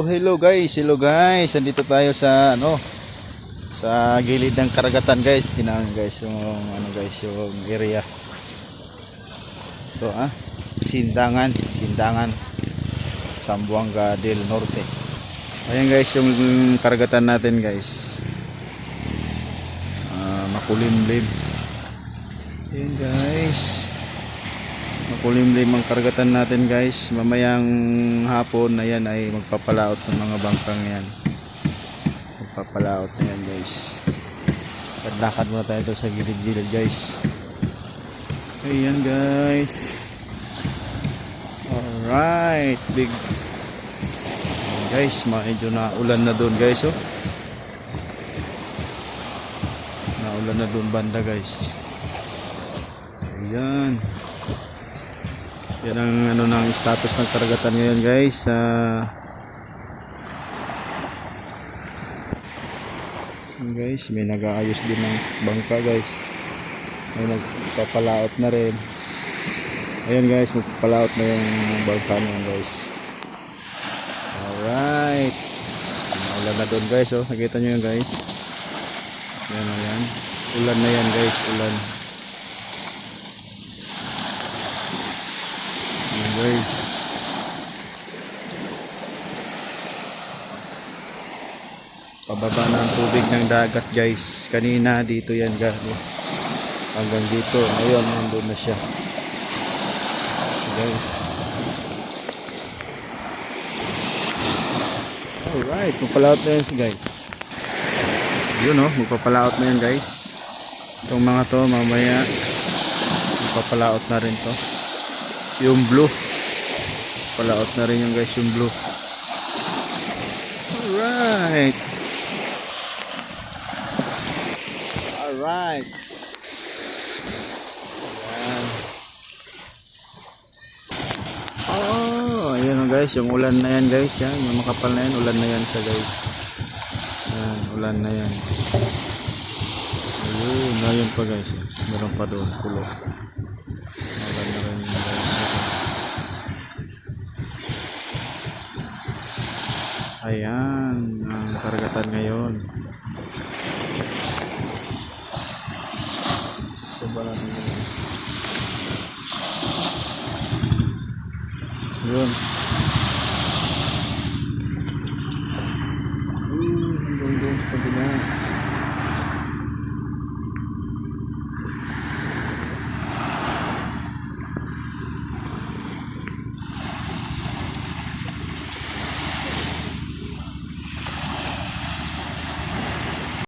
Hello, guys, hello guys. Andito tayo sa ano sa gilid ng karagatan guys. Tinawag guys yung ano guys yung area. Ito ah, Sindangan, Sindangan. Sambuanga del Norte. Ayan guys yung karagatan natin guys. Ah, makulimlim. Ayan guys makulimlim ang karagatan natin guys. Mamayang hapon na yan ay magpapalaot ng mga bangkang yan. Magpapalaot na yan guys. Padlakad muna tayo ito sa gilid-gilid guys. Ayan guys. Alright big. Guys medyo na ulan na doon guys oh. Naulan na doon banda guys. Ayan yan ang ano ng status ng karagatan ngayon guys. Ah Yan, guys, may nag-aayos din ng bangka guys. May nagpapalaot na rin. Ayan guys, magpapalaot na yung bangka na yun guys. Alright. Ulan na doon guys oh. Nakita nyo yun guys. Yan o yan. Ulan na yan guys. Ulan. Ayan guys. Pababa na ang tubig ng dagat guys. Kanina dito yan galing. Hanggang dito. Ngayon nandun na siya. So guys. Alright. Magpalaot na yan guys. Yun oh. Magpapalaot na yan guys. Itong mga to mamaya. Magpapalaot na rin to yung blue palaot na rin yung guys yung blue alright alright ayan. Oh ayan guys yung ulan na yan guys yan. Yung makapal na yan ulan na yan siya guys. Ayan ulan na yan. Ayun ayun pa guys. Meron pa doon pulo. Ulan na rin yan guys. Ayan, ang karagatan ngayon. balan yun. Uy, hanggang doon sa kabila